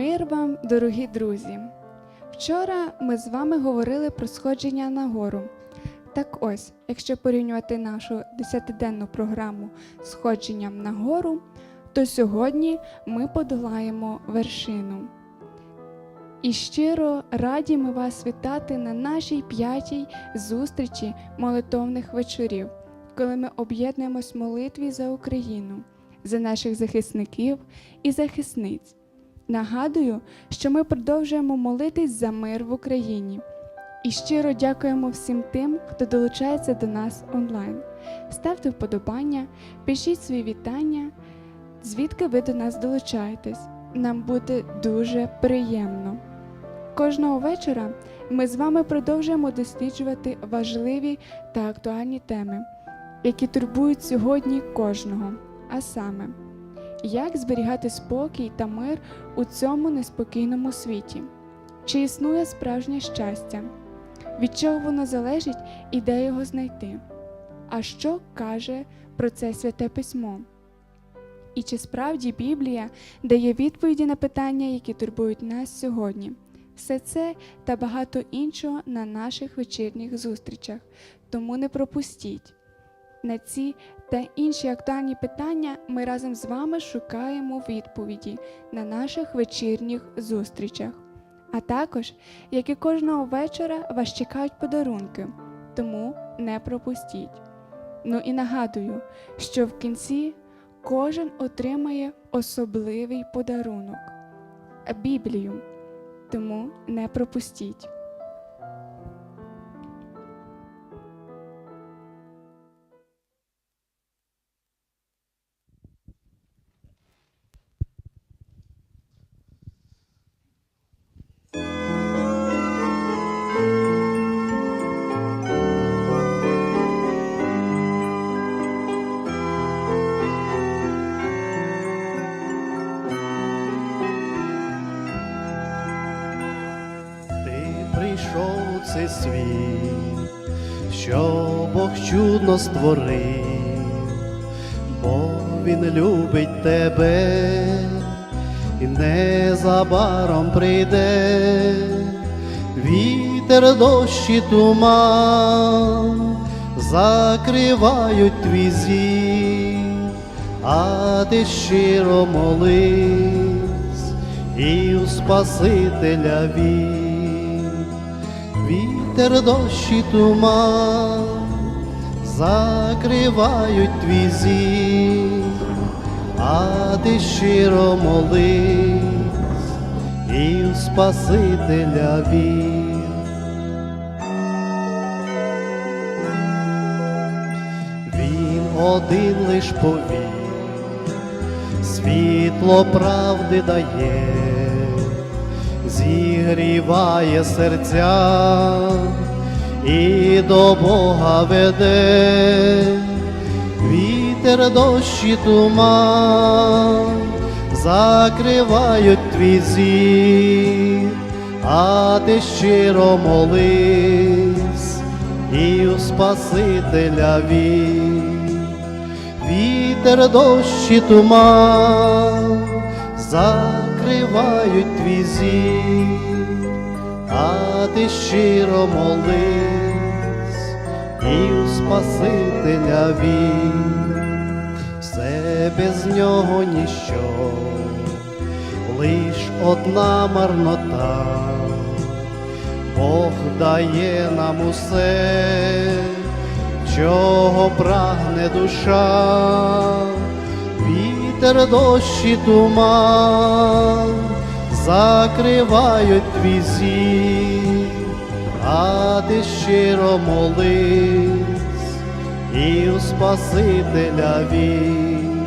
Мир вам, дорогі друзі! Вчора ми з вами говорили про сходження на гору. Так ось, якщо порівнювати нашу десятиденну програму сходженням на гору, то сьогодні ми подолаємо вершину. І щиро раді ми вас вітати на нашій п'ятій зустрічі молитовних вечорів, коли ми об'єднуємось в молитві за Україну, за наших захисників і захисниць. Нагадую, що ми продовжуємо молитись за мир в Україні і щиро дякуємо всім тим, хто долучається до нас онлайн. Ставте вподобання, пишіть свої вітання, звідки ви до нас долучаєтесь. Нам буде дуже приємно. Кожного вечора ми з вами продовжуємо досліджувати важливі та актуальні теми, які турбують сьогодні кожного, а саме, як зберігати спокій та мир у цьому неспокійному світі? Чи існує справжнє щастя? Від чого воно залежить і де його знайти? А що каже про це святе письмо? І чи справді Біблія дає відповіді на питання, які турбують нас сьогодні? Все це та багато іншого на наших вечірніх зустрічах, тому не пропустіть. На ці та інші актуальні питання ми разом з вами шукаємо відповіді на наших вечірніх зустрічах. А також, як і кожного вечора, вас чекають подарунки, тому не пропустіть. Ну і нагадую, що в кінці кожен отримає особливий подарунок Біблію, тому не пропустіть. Прийшов світ, що Бог чудно створив, бо Він любить тебе і незабаром прийде вітер, дощ і туман, закривають твій зір, а ти щиро молись і у Спасителя вір. Вітер, дощ і туман закривають твій зір, а ти щиро молись і у Спасителя вір. Він один лиш повір, світло правди дає, зігріває серця і до Бога веде, вітер, дощ і туман закривають твій зір, а ти щиро молись і у Спасителя вір. Вітер, дощ і туман закривають твій зір, а ти щиро молись і у Спасителя вір. Все без нього ніщо, лиш одна марнота. Бог дає нам усе, чого прагне душа, вітер, дощ і туман закривають твій зір, а ти щиро молись і у Спасителя вір.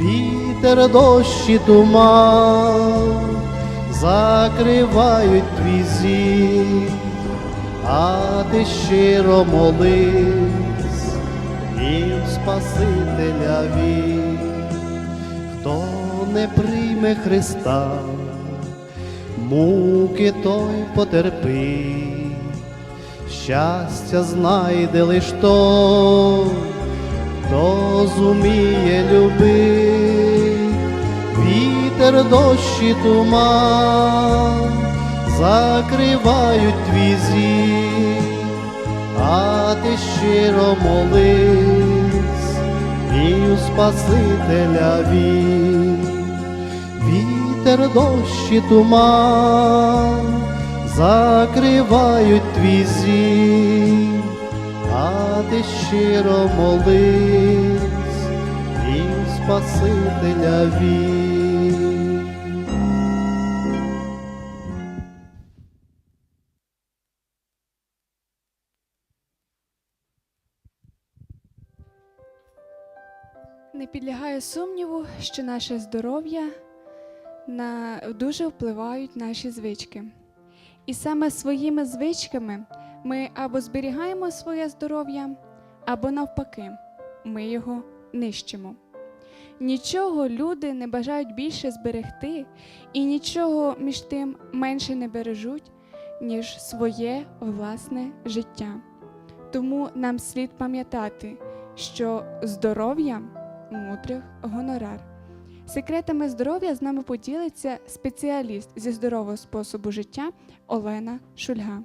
Вітер, дощ і туман закривають твій зір, а ти щиро молись Спасителя вір. Хто не прийме Христа, муки той потерпить, щастя знайде лиш той, хто зуміє любить, вітер вітер, дощ і туман закривають твій зір, а ти щиро молись у Спасителя вір. Вітер, дощ і туман закривають твій зір, а ти щиро молись у Спасителя вір. Підлягає сумніву, що наше здоров'я на дуже впливають наші звички. І саме своїми звичками ми або зберігаємо своє здоров'я, або навпаки, ми його нищимо. Нічого люди не бажають більше зберегти, і нічого між тим менше не бережуть, ніж своє власне життя. Тому нам слід пам'ятати, що здоров'я мудрих гонорар. Секретами здоров'я з нами поділиться спеціаліст зі здорового способу життя Олена Шульга.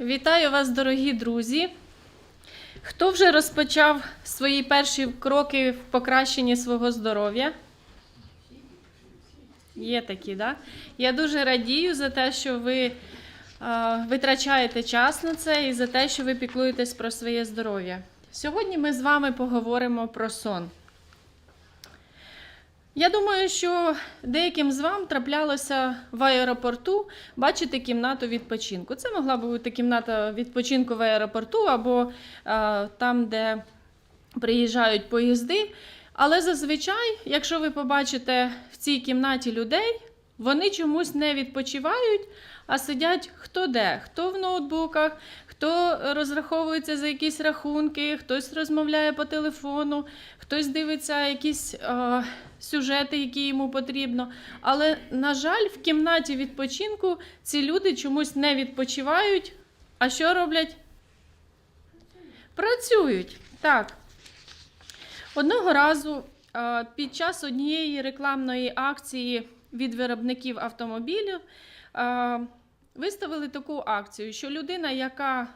Вітаю вас, дорогі друзі. Хто вже розпочав свої перші кроки в покращенні свого здоров'я? Є такі, да? Я дуже радію за те, що ви е, витрачаєте час на це і за те, що ви піклуєтесь про своє здоров'я. Сьогодні ми з вами поговоримо про сон. Я думаю, що деяким з вам траплялося в аеропорту бачити кімнату відпочинку. Це могла бути кімната відпочинку в аеропорту або е, там, де приїжджають поїзди. Але зазвичай, якщо ви побачите в цій кімнаті людей, вони чомусь не відпочивають, а сидять хто де, хто в ноутбуках, хто розраховується за якісь рахунки, хтось розмовляє по телефону, хтось дивиться якісь е, сюжети, які йому потрібно. Але, на жаль, в кімнаті відпочинку ці люди чомусь не відпочивають. А що роблять? Працюють. Так. Одного разу е, під час однієї рекламної акції від виробників автомобілів е, виставили таку акцію, що людина, яка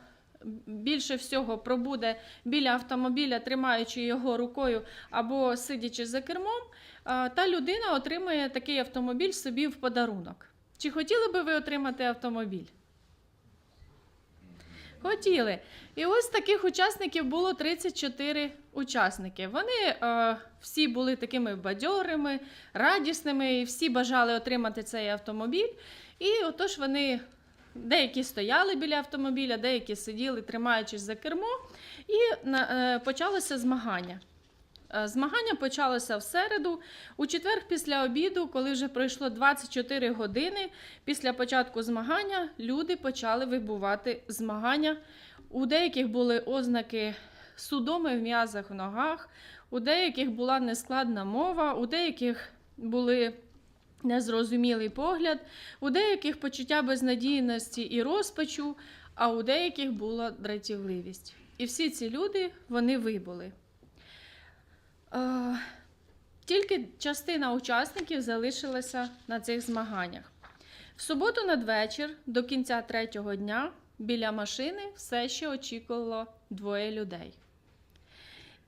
більше всього пробуде біля автомобіля, тримаючи його рукою або сидячи за кермом, е, та людина отримує такий автомобіль собі в подарунок. Чи хотіли би ви отримати автомобіль? Хотіли. І ось таких учасників було 34 учасники. Вони е, всі були такими бадьорими, радісними, і всі бажали отримати цей автомобіль. І отож вони деякі стояли біля автомобіля, деякі сиділи, тримаючись за кермо, і е, почалося змагання. Е, Змагання почалося в середу. У четвер після обіду, коли вже пройшло 24 години після початку змагання, люди почали вибувати змагання. У деяких були ознаки судоми в м'язах в ногах, у деяких була нескладна мова, у деяких були незрозумілий погляд, у деяких почуття безнадійності і розпачу, а у деяких була дратівливість. І всі ці люди вони вибули. Е, Тільки частина учасників залишилася на цих змаганнях. В суботу надвечір, до кінця третього дня, біля машини все ще очікувало двоє людей.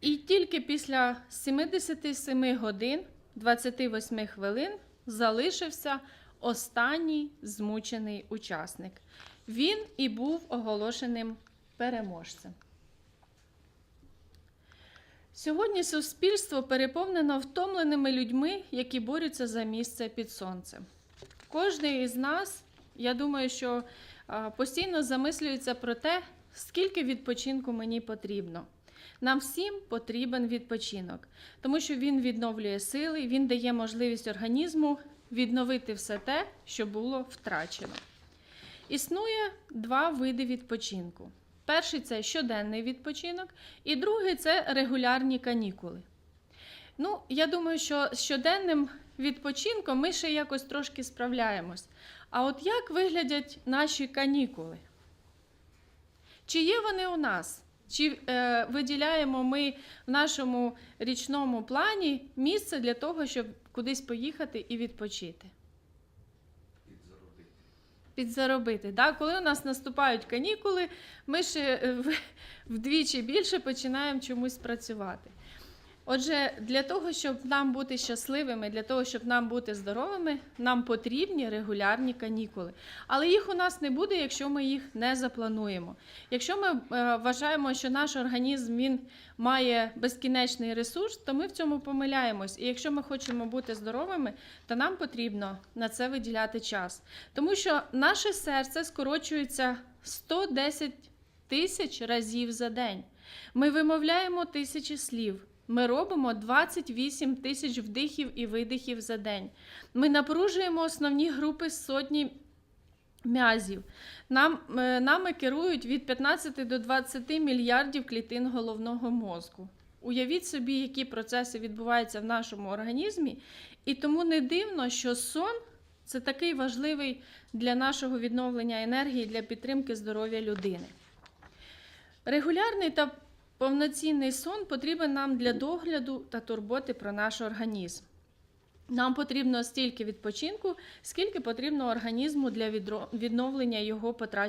І тільки після 77 годин 28 хвилин залишився останній змучений учасник. Він і був оголошеним переможцем. Сьогодні суспільство переповнено втомленими людьми, які борються за місце під сонцем. Кожний із нас, я думаю, що постійно замислюється про те, скільки відпочинку мені потрібно. Нам всім потрібен відпочинок, тому що він відновлює сили, він дає можливість організму відновити все те, що було втрачено. Існує два види відпочинку. Перший це щоденний відпочинок, і другий це регулярні канікули. Ну, я думаю, що з щоденним відпочинком ми ще якось трошки справляємось. А от як виглядять наші канікули? Чи є вони у нас? Чи е, виділяємо ми в нашому річному плані місце для того, щоб кудись поїхати і відпочити? Підзаробити. Да? Коли у нас наступають канікули, ми ще е, вдвічі більше починаємо чомусь працювати. Отже, для того, щоб нам бути щасливими, для того, щоб нам бути здоровими, нам потрібні регулярні канікули. Але їх у нас не буде, якщо ми їх не заплануємо. Якщо ми е, вважаємо, що наш організм він має безкінечний ресурс, то ми в цьому помиляємось. І якщо ми хочемо бути здоровими, то нам потрібно на це виділяти час. Тому що наше серце скорочується 110 тисяч разів за день. Ми вимовляємо тисячі слів. Ми робимо 28 тисяч вдихів і видихів за день. Ми напружуємо основні групи сотні м'язів. Нам, е, нами керують від 15 до 20 мільярдів клітин головного мозку. Уявіть собі, які процеси відбуваються в нашому організмі, і тому не дивно, що сон це такий важливий для нашого відновлення енергії, для підтримки здоров'я людини. Регулярний та повноцінний сон потрібен нам для догляду та турботи про наш організм. Нам потрібно стільки відпочинку, скільки потрібно організму для відновлення його потраченої